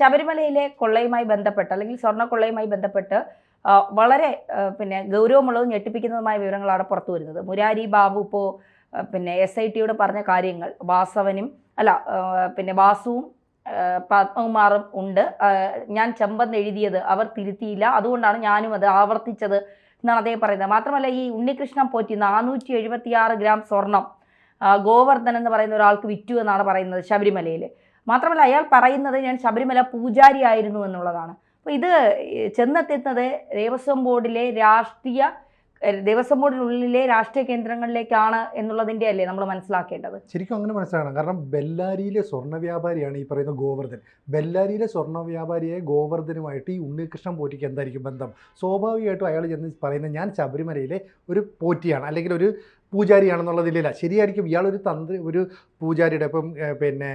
ശബരിമലയിലെ കൊള്ളയുമായി ബന്ധപ്പെട്ട് അല്ലെങ്കിൽ സ്വർണ കൊള്ളയുമായി ബന്ധപ്പെട്ട് വളരെ പിന്നെ ഗൗരവമുള്ളതും ഞെട്ടിപ്പിക്കുന്നതുമായ വിവരങ്ങളാണ് പുറത്തു വരുന്നത്. മുരാരി ബാബു ഇപ്പോൾ പിന്നെ എസ് ഐ ടിയോട് പറഞ്ഞ കാര്യങ്ങൾ വാസവനും അല്ല പിന്നെ വാസുവും പത്മകുമാറും ഉണ്ട്. ഞാൻ ചെമ്പെന്ന് എഴുതിയത് അവർ തിരുത്തിയില്ല. അതുകൊണ്ടാണ് ഞാനും അത് ആവർത്തിച്ചത് എന്നാണ് അദ്ദേഹം പറയുന്നത്. മാത്രമല്ല ഈ ഉണ്ണികൃഷ്ണൻ പോറ്റി നാനൂറ്റി എഴുപത്തിയാറ് ഗ്രാം സ്വർണം ഗോവർദ്ധൻ എന്ന് പറയുന്ന ഒരാൾക്ക് വിറ്റു എന്നാണ് പറയുന്നത് ശബരിമലയിൽ മാത്രമല്ല അയാൾ പറയുന്നത് ഞാൻ ശബരിമല പൂജാരി ആയിരുന്നു എന്നുള്ളതാണ്. അപ്പോൾ ഇത് ചെന്നെത്തുന്നത് ദേവസ്വം ബോർഡിലെ രാഷ്ട്രീയ ദേവസ്വം ബോർഡിനുള്ളിലെ രാഷ്ട്രീയ കേന്ദ്രങ്ങളിലേക്കാണ് എന്നുള്ളതിന്റെ അല്ലേ നമ്മൾ മനസ്സിലാക്കേണ്ടത്? ശരിക്കും അങ്ങനെ മനസ്സിലാക്കണം. കാരണം ബെല്ലാരിയിലെ സ്വർണ വ്യാപാരിയാണ് ഈ പറയുന്ന ഗോവർദ്ധൻ. ബെല്ലാരിയിലെ സ്വർണ വ്യാപാരിയെ ഗോവർദ്ധനുമായിട്ട് ഈ ഉണ്ണികൃഷ്ണൻ പോറ്റിക്ക് എന്തായിരിക്കും ബന്ധം? സ്വാഭാവികമായിട്ടും അയാൾ ചെന്ന് പറയുന്നത് ഞാൻ ശബരിമലയിലെ ഒരു പോറ്റിയാണ്. അല്ലെങ്കിൽ ഒരു പൂജാരിയാണെന്നുള്ളതില്ല ശരിയായിരിക്കും ഇയാളൊരു തന്ത്രി ഒരു പൂജാരിയുടെ ഇപ്പം പിന്നെ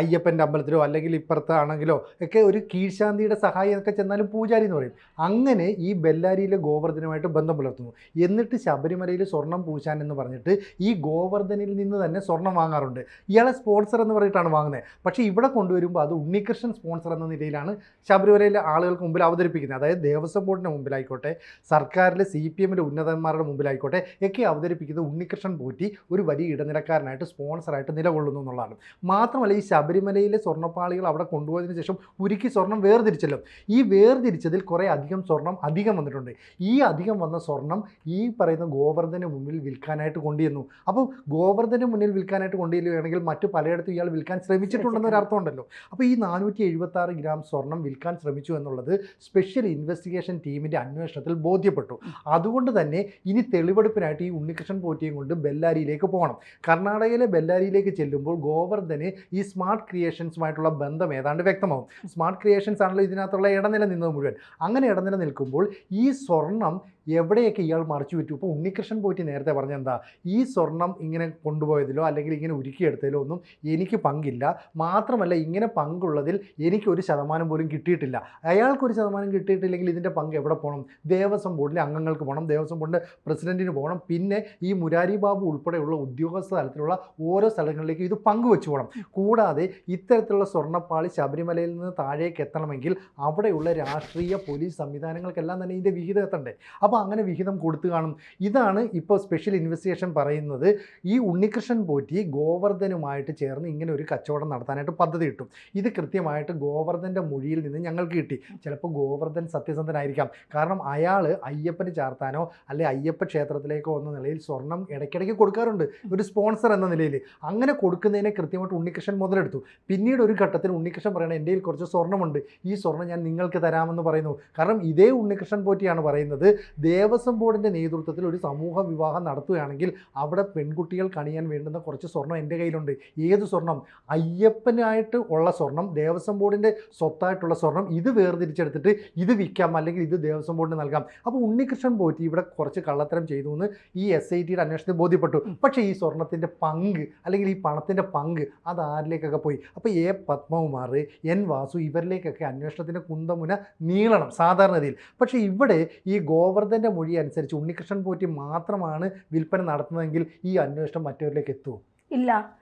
അയ്യപ്പന്റെ അമ്പലത്തിലോ അല്ലെങ്കിൽ ഇപ്പുറത്താണെങ്കിലോ ഒക്കെ ഒരു കീഴ്ശാന്തിയുടെ സഹായം ഒക്കെ ചെന്നാലും പൂജാരി എന്ന് പറയും. അങ്ങനെ ഈ ബെല്ലാരിയിലെ ഗോവർദ്ധനുമായിട്ട് ബന്ധം പുലർത്തുന്നു. എന്നിട്ട് ശബരിമലയിൽ സ്വർണം പൂശാൻ എന്ന് പറഞ്ഞിട്ട് ഈ ഗോവർദ്ധനിൽ നിന്ന് തന്നെ സ്വർണം വാങ്ങാറുണ്ട്. ഇയാളെ സ്പോൺസർ എന്ന് പറഞ്ഞിട്ടാണ് വാങ്ങുന്നത് പക്ഷേ ഇവിടെ കൊണ്ടുവരുമ്പോൾ അത് ഉണ്ണികൃഷ്ണൻ സ്പോൺസർ എന്ന നിലയിലാണ് ശബരിമലയിലെ ആളുകൾക്ക് മുമ്പിൽ അവതരിപ്പിക്കുന്നത്. അതായത് ദേവസ്വം ബോർഡിന്റെ മുമ്പിലായിക്കോട്ടെ സർക്കാരിലെ സി പി എമ്മിന്റെ ഉന്നതന്മാരുടെ മുമ്പിലായിക്കോട്ടെ ഒക്കെ അവതരിപ്പിക്കുന്നത്. ഉണ്ണികൃഷ്ണൻ പോറ്റി ഒരു വലിയ ഇടനിലക്കാരനായിട്ട് സ്പോൺസറായിട്ട് നിലകൊള്ളുന്നു എന്നുള്ളതാണ്. മാത്രമല്ല ഈ ശബരിമലയിലെ സ്വർണപ്പാളികൾ അവിടെ കൊണ്ടുപോയതിനു ശേഷം ഉരുക്കി സ്വർണം വേർതിരിച്ചല്ലോ. ഈ വേർതിരിച്ചതിൽ കുറേ അധികം സ്വർണം അധികം വന്നിട്ടുണ്ട്. ഈ അധികം വന്ന സ്വർണം ഈ പറയുന്ന ഗോവർദ്ധന് മുന്നിൽ വിൽക്കാനായിട്ട് കൊണ്ടുവന്നു. അപ്പോൾ ഗോവർദ്ധന് മുന്നിൽ വിൽക്കാനായിട്ട് കൊണ്ടുവരികയാണെങ്കിൽ മറ്റു പലയിടത്തും ഇയാൾ വിൽക്കാൻ ശ്രമിച്ചിട്ടുണ്ടെന്നൊരു അർത്ഥമുണ്ടല്ലോ. അപ്പോൾ ഈ നാനൂറ്റി എഴുപത്തി ആറ് ഗ്രാം സ്വർണം വിൽക്കാൻ ശ്രമിച്ചു എന്നുള്ളത് സ്പെഷ്യൽ ഇൻവെസ്റ്റിഗേഷൻ ടീമിന്റെ അന്വേഷണത്തിൽ ബോധ്യപ്പെട്ടു. അതുകൊണ്ട് തന്നെ ഇനി തെളിവെടുപ്പിനായിട്ട് ഈ ഉണ്ണികൃഷ്ണൻ പോറ്റിയും കൊണ്ട് ബെല്ലാരിയിലേക്ക് പോകണം. കർണാടകയിലെ ബെല്ലാരിയിലേക്ക് ചെല്ലുമ്പോൾ ഗോവർദ്ധന് ഈ സ്മാർട്ട് ക്രിയേഷൻസുമായിട്ടുള്ള ബന്ധം ഏതാണ്ട് വ്യക്തമാവും. സ്മാർട്ട് ക്രിയേഷൻസ് ആണല്ലോ ഇതിനകത്തുള്ള ഇടനില നിന്നത് മുഴുവൻ. അങ്ങനെ ഇടനില നിൽക്കുമ്പോൾ ഈ സ്വർണം എവിടെയൊക്കെ ഇയാൾ മറിച്ചു വിറ്റു? ഇപ്പോൾ ഉണ്ണികൃഷ്ണൻ പോറ്റി നേരത്തെ പറഞ്ഞ എന്താ? ഈ സ്വർണം ഇങ്ങനെ കൊണ്ടുപോയതിലോ അല്ലെങ്കിൽ ഇങ്ങനെ ഉരുക്കിയെടുത്തതിലോ ഒന്നും എനിക്ക് പങ്കില്ല. മാത്രമല്ല ഇങ്ങനെ പങ്കുള്ളതിൽ എനിക്ക് ഒരു ശതമാനം പോലും കിട്ടിയിട്ടില്ല. അയാൾക്കൊരു ശതമാനം കിട്ടിയിട്ടില്ലെങ്കിൽ ഇതിന്റെ പങ്ക് എവിടെ പോകണം ദേവസ്വം ബോർഡിലെ അംഗങ്ങൾക്ക് പോകണം ദേവസ്വം ബോർഡിന്റെ പ്രസിഡന്റിന് പോകണം പിന്നെ മുരാരി ബാബു ഉൾപ്പെടെയുള്ള ഉദ്യോഗസ്ഥ തലത്തിലുള്ള ഓരോ സ്ഥലങ്ങളിലേക്കും ഇത് പങ്കുവെച്ചു പോകണം കൂടാതെ ഇത്തരത്തിലുള്ള സ്വർണപ്പാളി ശബരിമലയിൽ നിന്ന് താഴേക്ക് എത്തണമെങ്കിൽ അവിടെയുള്ള രാഷ്ട്രീയ പോലീസ് സംവിധാനങ്ങൾക്കെല്ലാം തന്നെ ഇതിന്റെ വിഹിതം എത്തണ്ടേ അപ്പോൾ അങ്ങനെ വിഹിതം കൊടുത്തു കാണും. ഇതാണ് ഇപ്പോൾ സ്പെഷ്യൽ ഇൻവെസ്റ്റിഗേഷൻ പറയുന്നത്. ഈ ഉണ്ണികൃഷ്ണൻ പോറ്റി ഗോവർദ്ധനുമായിട്ട് ചേർന്ന് ഇങ്ങനെ ഒരു കച്ചവടം നടത്താനായിട്ട് പദ്ധതി കിട്ടും ഇത് കൃത്യമായിട്ട് ഗോവർദ്ധന്റെ മൊഴിയിൽ നിന്ന് ഞങ്ങൾക്ക് കിട്ടി. ചിലപ്പോൾ ഗോവർദ്ധൻ സത്യസന്ധനായിരിക്കാം. കാരണം അയാൾ അയ്യപ്പന് ചാർത്താനോ അല്ലെ അയ്യപ്പ ക്ഷേത്രത്തിലേക്കോ എന്ന നിലയിൽ സ്വർണം ഇടയ്ക്കിടയ്ക്ക് കൊടുക്കാറുണ്ട്. ഒരു സ്പോൺസർ എന്ന നിലയിൽ. അങ്ങനെ കൊടുക്കുന്നതിനെ കൃത്യമായിട്ട് ഉണ്ണികൃഷ്ണൻ മുതലെടുത്തു. പിന്നീട് ഒരു ഘട്ടത്തിൽ ഉണ്ണികൃഷ്ണൻ പറയണ എന്റെ കയ്യിൽ കുറച്ച് സ്വർണമുണ്ട് ഈ സ്വർണം ഞാൻ നിങ്ങൾക്ക് തരാമെന്ന് പറയുന്നു. കാരണം ഇതേ ഉണ്ണികൃഷ്ണൻ പോറ്റിയാണ് പറയുന്നത്. ദേവസ്വം ബോർഡിന്റെ നേതൃത്വത്തിൽ ഒരു സമൂഹ വിവാഹം നടത്തുകയാണെങ്കിൽ അവിടെ പെൺകുട്ടികൾ കണിയാൻ വേണ്ടുന്ന കുറച്ച് സ്വർണം എന്റെ കയ്യിലുണ്ട്. ഏത് സ്വർണം? അയ്യപ്പനായിട്ട് ഉള്ള സ്വർണം ദേവസ്വം ബോർഡിന്റെ സ്വത്തായിട്ടുള്ള സ്വർണം ഇത് വേർതിരിച്ചെടുത്തിട്ട് ഇത് വിൽക്കാം അല്ലെങ്കിൽ ഇത് ദേവസ്വം ബോർഡിന് നൽകാം. അപ്പോൾ ഉണ്ണികൃഷ്ണൻ പോറ്റി ഇവിടെ കുറച്ച് കള്ളത്തരം ചെയ്തു എന്ന് ഈ എസ് ഐ ടിയുടെ അന്വേഷണത്തിൽ ബോധ്യപ്പെട്ടു. പക്ഷേ ഈ സ്വർണത്തിന്റെ പങ്ക് അല്ലെങ്കിൽ ഈ പണത്തിന്റെ പങ്ക് അത് ആരിലേക്കൊക്കെ പോയി? അപ്പോൾ എ പത്മകുമാർ എൻ വാസു ഇവരിലേക്കൊക്കെ അന്വേഷണത്തിന്റെ കുന്തമുന നീളണം സാധാരണഗതിയിൽ. പക്ഷേ ഇവിടെ ഈ ഗോവർദ്ധന്റെ മൊഴി അനുസരിച്ച് ഉണ്ണികൃഷ്ണൻ പോറ്റി മാത്രമാണ് വിൽപ്പന നടത്തുന്നതെങ്കിൽ ഈ അന്വേഷണം മറ്റവരിലേക്ക് എത്തുമോ ഇല്ല.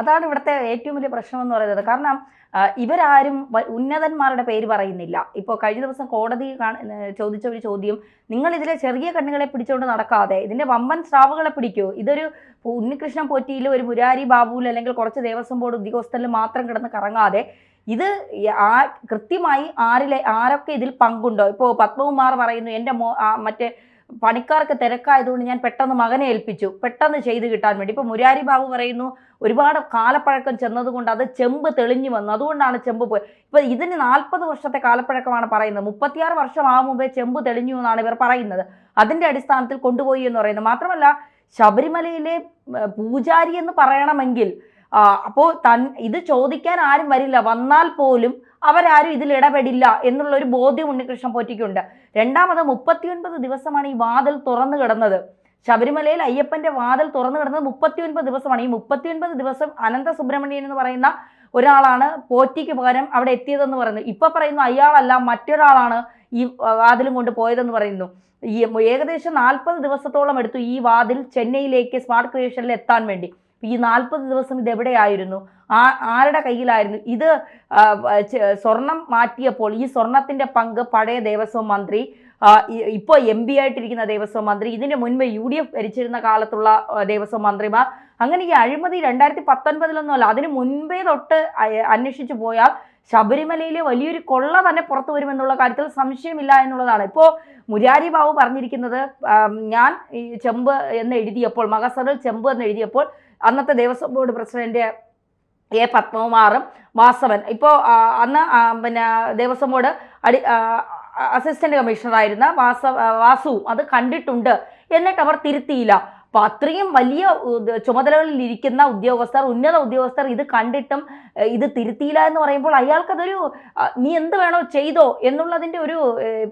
അതാണ് ഇവിടുത്തെ ഏറ്റവും വലിയ പ്രശ്നം എന്ന് പറയുന്നത്. കാരണം ഇവരാരും ഉന്നതന്മാരുടെ പേര് പറയുന്നില്ല. ഇപ്പോൾ കഴിഞ്ഞ ദിവസം കോടതി ചോദിച്ച ഒരു ചോദ്യം നിങ്ങൾ ഇതിലെ ചെറിയ കണ്ണുകളെ പിടിച്ചുകൊണ്ട് നടക്കാതെ ഇതിന്റെ വമ്പൻ സ്രാവുകളെ പിടിക്കൂ. ഇതൊരു ഉണ്ണികൃഷ്ണൻ പോറ്റിയിൽ ഒരു മുരാരി ബാബുവിൽ അല്ലെങ്കിൽ കുറച്ച് ദേവസ്വം ബോർഡ് ഉദ്യോഗസ്ഥരിൽ മാത്രം കിടന്ന് കറങ്ങാതെ ഇത് ആ കൃത്യമായി ആരിലെ ആരൊക്കെ ഇതിൽ പങ്കുണ്ടോ? ഇപ്പോൾ പത്മകുമാർ പറയുന്നു എന്റെ മോ മറ്റേ പണിക്കാർക്ക് തിരക്കായതുകൊണ്ട് ഞാൻ പെട്ടെന്ന് മകനെ ഏൽപ്പിച്ചു. പെട്ടെന്ന് ചെയ്ത് കിട്ടാൻ വേണ്ടി. ഇപ്പോൾ മുരാരി ബാബു പറയുന്നു ഒരുപാട് കാലപ്പഴക്കം ചെന്നതുകൊണ്ട് അത് ചെമ്പ് തെളിഞ്ഞു വന്നു. അതുകൊണ്ടാണ് ചെമ്പ് പോയി. ഇപ്പൊ ഇതിന് നാൽപ്പത് വർഷത്തെ കാലപ്പഴക്കമാണ് പറയുന്നത്. മുപ്പത്തിയാറ് വർഷം ആ മുമ്പേ ചെമ്പ് തെളിഞ്ഞു എന്നാണ് ഇവർ പറയുന്നത്. അതിന്റെ അടിസ്ഥാനത്തിൽ കൊണ്ടുപോയി എന്ന് പറയുന്നത്. മാത്രമല്ല ശബരിമലയിലെ പൂജാരി എന്ന് പറയണമെങ്കിൽ അപ്പോൾ തൻ ഇത് ചോദിക്കാൻ ആരും വരില്ല. വന്നാൽ പോലും അവരാരും ഇതിൽ ഇടപെടില്ല എന്നുള്ള ഒരു ബോധ്യം ഉണ്ണികൃഷ്ണൻ പോറ്റിക്കുണ്ട്. രണ്ടാമത് മുപ്പത്തിയൊൻപത് ദിവസമാണ് ഈ വാതിൽ തുറന്നു കിടന്നത്. ശബരിമലയിൽ അയ്യപ്പന്റെ വാതിൽ തുറന്നു കിടന്നത് മുപ്പത്തിയൊൻപത് ദിവസമാണ്. ഈ മുപ്പത്തിയൊൻപത് ദിവസം അനന്ത സുബ്രഹ്മണ്യൻ എന്ന് പറയുന്ന ഒരാളാണ് പോറ്റിക്ക് പകരം അവിടെ എത്തിയതെന്ന് പറയുന്നു ഇപ്പൊ പറയുന്നു അയാളല്ല മറ്റൊരാളാണ് ഈ വാതിലും കൊണ്ട് പോയതെന്ന് പറയുന്നു. ഈ ഏകദേശം നാൽപ്പത് ദിവസത്തോളം എടുത്തു ഈ വാതിൽ ചെന്നൈയിലേക്ക് സ്മാർട്ട് ക്രിയേഷനിൽ എത്താൻ വേണ്ടി. ഈ നാൽപ്പത് ദിവസം ഇത് എവിടെയായിരുന്നു? ആ ആരുടെ കയ്യിലായിരുന്നു? ഇത് സ്വർണം മാറ്റിയപ്പോൾ ഈ സ്വർണത്തിന്റെ പങ്ക് പഴയ ദേവസ്വം മന്ത്രി ഇപ്പോൾ എം പി ആയിട്ടിരിക്കുന്ന ദേവസ്വം മന്ത്രി ഇതിന് മുൻപ് യു ഡി എഫ് ഭരിച്ചിരുന്ന കാലത്തുള്ള ദേവസ്വം മന്ത്രിമാർ. അങ്ങനെ ഈ അഴിമതി രണ്ടായിരത്തി പത്തൊൻപതിലൊന്നുമല്ല അതിന് മുൻപേ തൊട്ട് അന്വേഷിച്ചു പോയാൽ ശബരിമലയിലെ വലിയൊരു കൊള്ള തന്നെ പുറത്തു വരുമെന്നുള്ള കാര്യത്തിൽ സംശയമില്ല എന്നുള്ളതാണ്. ഇപ്പോൾ മുരാരി ബാബു പറഞ്ഞിരിക്കുന്നത് ഞാൻ ചെമ്പ് എന്ന് എഴുതിയപ്പോൾ മകസറിൽ ചെമ്പ് എന്ന് എഴുതിയപ്പോൾ അന്നത്തെ ദേവസ്വം ബോർഡ് പ്രസിഡന്റ് എ പത്മകുമാറും വാസവൻ. ഇപ്പോൾ അന്ന് പിന്നെ ദേവസ്വം ബോർഡ് അടി അസിസ്റ്റന്റ് കമ്മീഷണറായിരുന്ന വാസ വാസുവും അത് കണ്ടിട്ടുണ്ട്. എന്നിട്ട് അവർ തിരുത്തിയില്ല. അപ്പൊ അത്രയും വലിയ ചുമതലകളിൽ ഇരിക്കുന്ന ഉദ്യോഗസ്ഥർ ഉന്നത ഉദ്യോഗസ്ഥർ ഇത് കണ്ടിട്ടും ഇത് തിരുത്തിയില്ല എന്ന് പറയുമ്പോൾ അയാൾക്കതൊരു നീ എന്ത് വേണോ ചെയ്തോ എന്നുള്ളതിന്റെ ഒരു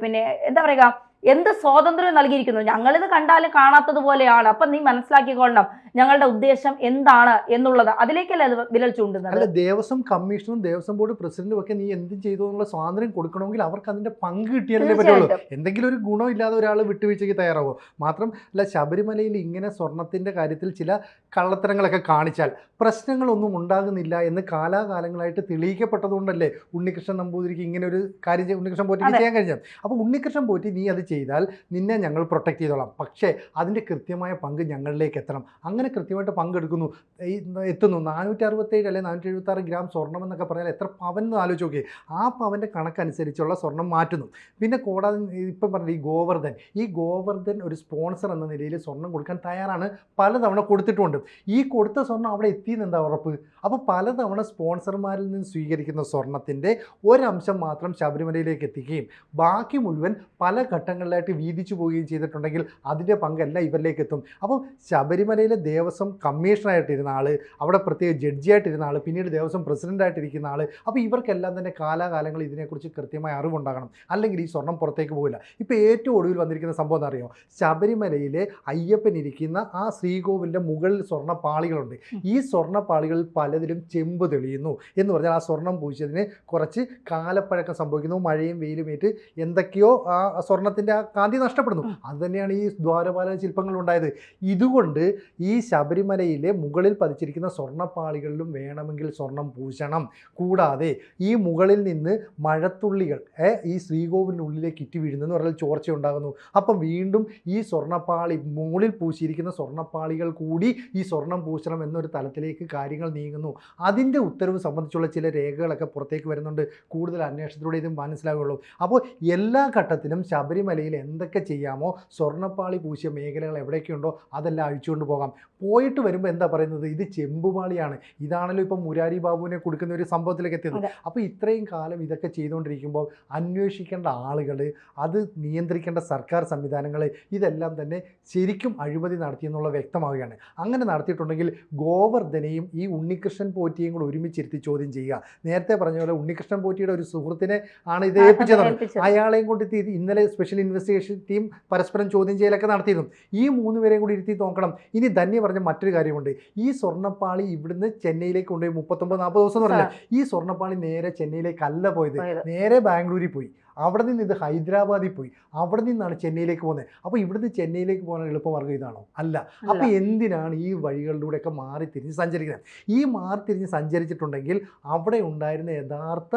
പിന്നെ എന്താ പറയുക എന്ത് സ്വാതന്ത്ര്യം നൽകിയിരിക്കുന്നു. ഞങ്ങളിത് കണ്ടാലും കാണാത്തതുപോലെയാണ്. അപ്പൊ നീ മനസ്സിലാക്കിക്കൊള്ളണം. ഞങ്ങളുടെ ഉദ്ദേശം എന്താണ് എന്നുള്ളത് അതിലേക്കല്ലേ അത് വിരൽ ചൂണ്ടുന്നത്? അല്ല ദേവസ്വം കമ്മീഷനും ദേവസ്വം ബോർഡ് പ്രസിഡന്റും ഒക്കെ നീ എന്ത് ചെയ്തു എന്നുള്ള സ്വാതന്ത്ര്യം കൊടുക്കണമെങ്കിൽ അവർക്ക് അതിന്റെ പങ്ക് കിട്ടിയാലേ പറ്റുള്ളൂ. എന്തെങ്കിലും ഒരു ഗുണമില്ലാതെ ഒരാൾ വിട്ടുവീഴ്ചയ്ക്ക് തയ്യാറാവോ? മാത്രമല്ല ശബരിമലയിൽ ഇങ്ങനെ സ്വർണത്തിന്റെ കാര്യത്തിൽ ചില കള്ളത്തരങ്ങളൊക്കെ കാണിച്ചാൽ പ്രശ്നങ്ങളൊന്നും ഉണ്ടാകുന്നില്ല എന്ന് കാലാകാലങ്ങളായിട്ട് തെളിയിക്കപ്പെട്ടതുകൊണ്ടല്ലേ ഉണ്ണികൃഷ്ണൻ നമ്പൂതിരിക്ക് ഇങ്ങനെ ഒരു കാര്യം ഉണ്ണികൃഷ്ണൻ പോറ്റി ചെയ്യാൻ കഴിഞ്ഞത്? അപ്പോൾ ഉണ്ണികൃഷ്ണൻ പോറ്റി നീ അത് ചെയ്താൽ നിന്നെ ഞങ്ങൾ പ്രൊട്ടക്ട് ചെയ്തോളാം. പക്ഷേ അതിന്റെ കൃത്യമായ പങ്ക് ഞങ്ങളിലേക്ക് എത്തണം. അങ്ങനെ കൃത്യമായിട്ട് പങ്കെടുക്കുന്നു. എത്തുന്നു. നാനൂറ്റി അറുപത്തേഴ് അല്ലെങ്കിൽ നാനൂറ്റി എഴുപത്തി ആറ് ഗ്രാം സ്വർണം എന്നൊക്കെ പറഞ്ഞാൽ എത്ര പവൻ എന്ന് ആലോചിച്ച് നോക്കി ആ പവന്റെ കണക്കനുസരിച്ചുള്ള സ്വർണം മാറ്റുന്നു. പിന്നെ കൂടാതെ ഇപ്പം പറഞ്ഞ ഈ ഗോവർദ്ധൻ. ഈ ഗോവർദ്ധൻ ഒരു സ്പോൺസർ എന്ന നിലയിൽ സ്വർണം കൊടുക്കാൻ തയ്യാറാണ്. പലതവണ കൊടുത്തിട്ടുണ്ട്. ഈ കൊടുത്ത സ്വർണം അവിടെ എത്തിയെന്ന് എന്താ ഉറപ്പ്? അപ്പോൾ പലതവണ സ്പോൺസർമാരിൽ നിന്ന് സ്വീകരിക്കുന്ന സ്വർണത്തിന്റെ ഒരംശം മാത്രം ശബരിമലയിലേക്ക് എത്തിക്കുകയും ബാക്കി മുഴുവൻ പല ഘട്ടങ്ങളിലായിട്ട് വീതിച്ചു പോവുകയും ചെയ്തിട്ടുണ്ടെങ്കിൽ അതിന്റെ പങ്കെല്ലാം ഇവരിലേക്ക് എത്തും. അപ്പോൾ ശബരിമലയിലെ ദേവസ്വം കമ്മീഷണറായിട്ടിരുന്ന ആൾ അവിടെ പ്രത്യേക ജഡ്ജിയായിട്ടിരുന്ന ആൾ പിന്നീട് ദേവസ്വം പ്രസിഡന്റായിട്ടിരിക്കുന്ന ആൾ അപ്പോൾ ഇവർക്കെല്ലാം തന്നെ കാലാകാലങ്ങൾ ഇതിനെക്കുറിച്ച് കൃത്യമായ അറിവുണ്ടാകണം. അല്ലെങ്കിൽ ഈ സ്വർണം പുറത്തേക്ക് പോകില്ല ഇപ്പോൾ ഏറ്റവും ഒടുവിൽ വന്നിരിക്കുന്ന സംഭവം എന്നറിയോ ശബരിമലയിലെ അയ്യപ്പൻ ഇരിക്കുന്ന ആ ശ്രീകോവിലിന്റെ മുകളിൽ സ്വർണ പാളികളുണ്ട് ഈ സ്വർണ പാളികളിൽ പലതിലും ചെമ്പ് തെളിയുന്നു എന്ന് പറഞ്ഞാൽ ആ സ്വർണം പൂശിയതിന് കുറച്ച് കാലപ്പഴക്കം സംഭവിക്കുന്നു. മഴയും വെയിലുമേറ്റ് എന്തൊക്കെയോ ആ സ്വർണത്തിന്റെ ആ കാന്തി നഷ്ടപ്പെടുന്നു. അത് തന്നെയാണ് ഈ ദ്വാരപാല ശില്പങ്ങൾ ഉണ്ടായത് ഇതുകൊണ്ട് ഈ ശബരിമലയിലെ മുകളിൽ പതിച്ചിരിക്കുന്ന സ്വർണപ്പാളികളിലും വേണമെങ്കിൽ സ്വർണം പൂശണം. കൂടാതെ ഈ മുകളിൽ നിന്ന് മഴത്തുള്ളികൾ ഈ ശ്രീകോവിലിനുള്ളിലേക്ക് ഇറ്റി വീഴുന്നെന്ന് പറഞ്ഞാൽ ചോർച്ച ഉണ്ടാകുന്നു. അപ്പം വീണ്ടും ഈ സ്വർണപ്പാളി മുകളിൽ പൂശിയിരിക്കുന്ന സ്വർണപ്പാളികൾ കൂടി ഈ സ്വർണം പൂശണം എന്നൊരു തലത്തിലേക്ക് കാര്യങ്ങൾ നീങ്ങുന്നു. അതിന്റെ ഉത്തരവ് സംബന്ധിച്ചുള്ള ചില രേഖകളൊക്കെ പുറത്തേക്ക് വരുന്നുണ്ട്. കൂടുതൽ അന്വേഷണത്തിലൂടെ ഇത് മനസ്സിലാകുള്ളൂ അപ്പോൾ എല്ലാ ഘട്ടത്തിലും ശബരിമലയിൽ എന്തൊക്കെ ചെയ്യാമോ സ്വർണപ്പാളി പൂശിയ മേഖലകൾ എവിടെയൊക്കെയുണ്ടോ അതെല്ലാം അഴിച്ചുകൊണ്ട് പോകാം. പോയിട്ട് വരുമ്പോൾ എന്താ പറയുന്നത്? ഇത് ചെമ്പുമാളിയാണ്. ഇതാണല്ലോ ഇപ്പം മുരാരി ബാബുവിനെ കൊടുക്കുന്ന ഒരു സംഭവത്തിലേക്ക് എത്തിയത്. അപ്പോൾ ഇത്രയും കാലം ഇതൊക്കെ ചെയ്തുകൊണ്ടിരിക്കുമ്പോൾ അന്വേഷിക്കേണ്ട ആളുകൾ അത് നിയന്ത്രിക്കേണ്ട സർക്കാർ സംവിധാനങ്ങൾ ഇതെല്ലാം തന്നെ ശരിക്കും അഴിമതി നടത്തിയെന്നുള്ള വ്യക്തമാവുകയാണ്. അങ്ങനെ നടത്തിയിട്ടുണ്ടെങ്കിൽ ഗോവർദ്ധനെയും ഈ ഉണ്ണികൃഷ്ണൻ പോറ്റിയും കൂടെ ഒരുമിച്ചിരുത്തി ചോദ്യം ചെയ്യുക. നേരത്തെ പറഞ്ഞ പോലെ ഉണ്ണികൃഷ്ണൻ പോറ്റിയുടെ ഒരു സുഹൃത്തിനെ ആണ് ഇത് ഏൽപ്പിച്ചത്. ഏൽപ്പിച്ചത്. അയാളെയും കൊണ്ട് ഇന്നലെ സ്പെഷ്യൽ ഇൻവെസ്റ്റിഗേഷൻ ടീം പരസ്പരം ചോദ്യം ചെയ്യലൊക്കെ നടത്തിയിരുന്നു. ഈ മൂന്ന് പേരെയും കൂടി ഇരുത്തി നോക്കണം. ഇനി ധന്യ പറഞ്ഞ മറ്റൊരു കാര്യമുണ്ട്. ഈ സ്വർണപ്പാളി ഇവിടുന്ന് ചെന്നൈയിലേക്ക് കൊണ്ടുപോയി മുപ്പത്തൊമ്പത് നാൽപ്പത് ദിവസം എന്ന് ഈ സ്വർണപ്പാളി നേരെ ചെന്നൈയിലേക്ക് അല്ല പോയത്. നേരെ ബാംഗ്ലൂരിൽ പോയി. അവിടെ നിന്ന് ഇത് ഹൈദരാബാദിൽ പോയി. അവിടെ നിന്നാണ് ചെന്നൈയിലേക്ക് പോകുന്നത്. അപ്പോൾ ഇവിടുന്ന് ചെന്നൈയിലേക്ക് പോകാൻ എളുപ്പമാർഗം ഇതാണോ? അല്ല. അപ്പോൾ എന്തിനാണ് ഈ വഴികളിലൂടെയൊക്കെ മാറി തിരിഞ്ഞ് സഞ്ചരിക്കുന്നത്? ഈ മാറി തിരിഞ്ഞ് സഞ്ചരിച്ചിട്ടുണ്ടെങ്കിൽ അവിടെ ഉണ്ടായിരുന്ന യഥാർത്ഥ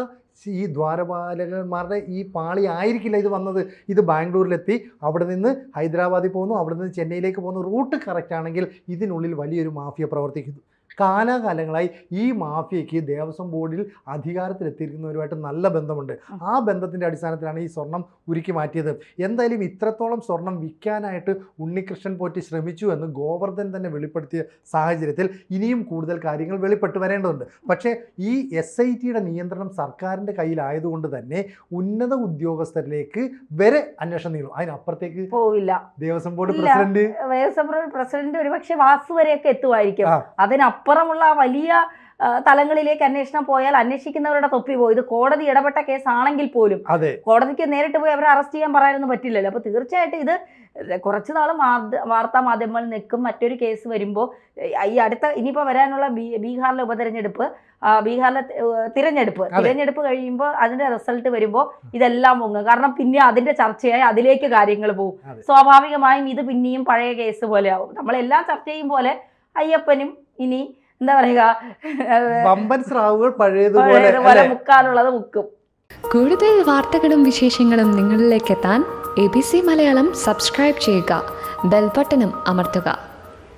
ഈ ദ്വാരപാലകന്മാരുടെ ഈ പാളി ആയിരിക്കില്ല ഇത് വന്നത്. ഇത് ബാംഗ്ലൂരിലെത്തി അവിടെ നിന്ന് ഹൈദരാബാദിൽ പോകുന്നു അവിടെ നിന്ന് ചെന്നൈയിലേക്ക് പോകുന്നു. റൂട്ട് കറക്റ്റ് ആണെങ്കിൽ ഇതിനുള്ളിൽ വലിയൊരു മാഫിയ പ്രവർത്തിക്കുന്നു. കാലാകാലങ്ങളായി ഈ മാഫിയയ്ക്ക് ദേവസ്വം ബോർഡിൽ അധികാരത്തിലെത്തിയിരിക്കുന്നവരുമായിട്ട് നല്ല ബന്ധമുണ്ട്. ആ. ബന്ധത്തിന്റെ അടിസ്ഥാനത്തിലാണ് ഈ സ്വർണം ഉരുക്കി മാറ്റിയത്. എന്തായാലും ഇത്രത്തോളം സ്വർണം വിൽക്കാനായിട്ട് ഉണ്ണികൃഷ്ണൻ പോറ്റി ശ്രമിച്ചു എന്ന് ഗോവർദ്ധൻ തന്നെ വെളിപ്പെടുത്തിയ സാഹചര്യത്തിൽ ഇനിയും കൂടുതൽ കാര്യങ്ങൾ വെളിപ്പെട്ട് വരേണ്ടതുണ്ട്. പക്ഷേ ഈ എസ് ഐ ടിയുടെ നിയന്ത്രണം സർക്കാരിന്റെ കയ്യിലായതുകൊണ്ട് തന്നെ ഉന്നത ഉദ്യോഗസ്ഥരിലേക്ക് വരെ അന്വേഷണം നീളും. അതിനപ്പുറത്തേക്ക് പോവില്ല. Devaswom board president? Devaswom board president ഒരുപക്ഷെ വാസു വരെയൊക്കെ എത്തുമായിരിക്കും. ആ. അതിനപ്പുറമുള്ള വലിയ തലങ്ങളിലേക്ക് അന്വേഷണം പോയാൽ അന്വേഷിക്കുന്നവരുടെ തൊപ്പി പോയി. ഇത് കോടതി ഇടപെട്ട കേസാണെങ്കിൽ പോലും അതെ. കോടതിക്ക് നേരിട്ട് പോയി അവരെ അറസ്റ്റ് ചെയ്യാൻ പറയാനൊന്നും പറ്റില്ലല്ലോ. അപ്പോൾ തീർച്ചയായിട്ടും ഇത് കുറച്ച് നാൾ വാർത്താ മാധ്യമങ്ങളിൽ നിൽക്കും. മറ്റൊരു കേസ് വരുമ്പോൾ ഈ അടുത്ത ഇനിയിപ്പോൾ വരാനുള്ള ബീ ബീഹാറിലെ ഉപതെരഞ്ഞെടുപ്പ് ബീഹാറിലെ തിരഞ്ഞെടുപ്പ്. തിരഞ്ഞെടുപ്പ് കഴിയുമ്പോൾ അതിന്റെ റിസൾട്ട് വരുമ്പോൾ ഇതെല്ലാം പൊങ്ങും കാരണം പിന്നെ അതിന്റെ ചർച്ചയായി അതിലേക്ക് കാര്യങ്ങൾ പോകും സ്വാഭാവികമായും ഇത് പിന്നെയും പഴയ കേസ് പോലെ ആവും. നമ്മളെല്ലാം ചർച്ച ചെയ്യും പോലെ അയ്യപ്പനും ഇനി എന്താ പറയുക വമ്പൻ സ്രാവുകൾ പഴയതുപോലെ മുക്കാനുള്ളത് മുക്കും. കൂടുതൽ വാർത്തകളും വിശേഷങ്ങളും നിങ്ങളിലേക്ക് എത്താൻ A B C Malayalam subscribe ചെയ്യുക ബെൽബട്ടനും അമർത്തുക.